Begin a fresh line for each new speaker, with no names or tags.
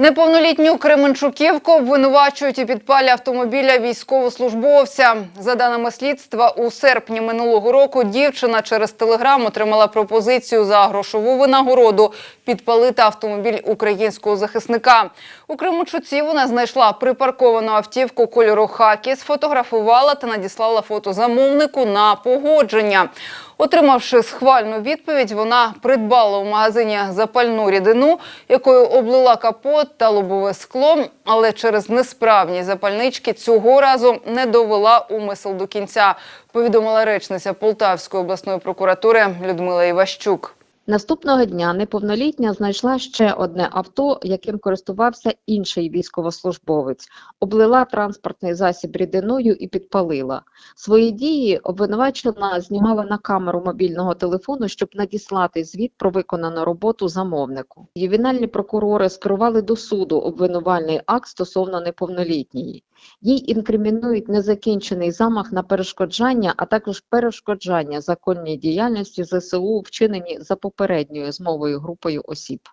Неповнолітню Кременчуківку обвинувачують у підпалі автомобіля військовослужбовця. За даними слідства, у серпні минулого року дівчина через телеграм отримала пропозицію за грошову винагороду підпалити автомобіль українського захисника. У Кременчуці вона знайшла припарковану автівку кольору хакі, сфотографувала та надіслала фото замовнику на погодження. Отримавши схвальну відповідь, вона придбала у магазині запальну рідину, якою облила капот та лобове скло, але через несправні запальнички цього разу не довела умисел до кінця, повідомила речниця Полтавської обласної прокуратури Людмила Іващук.
Наступного дня неповнолітня знайшла ще одне авто, яким користувався інший військовослужбовець, облила транспортний засіб рідиною і підпалила. Свої дії обвинувачена знімала на камеру мобільного телефону, щоб надіслати звіт про виконану роботу замовнику. Ювенальні прокурори скерували до суду обвинувальний акт стосовно неповнолітньої. Їй інкримінують незакінчений замах на перешкоджання, а також перешкоджання законній діяльності ЗСУ, вчинені за попередньою змовою групою осіб.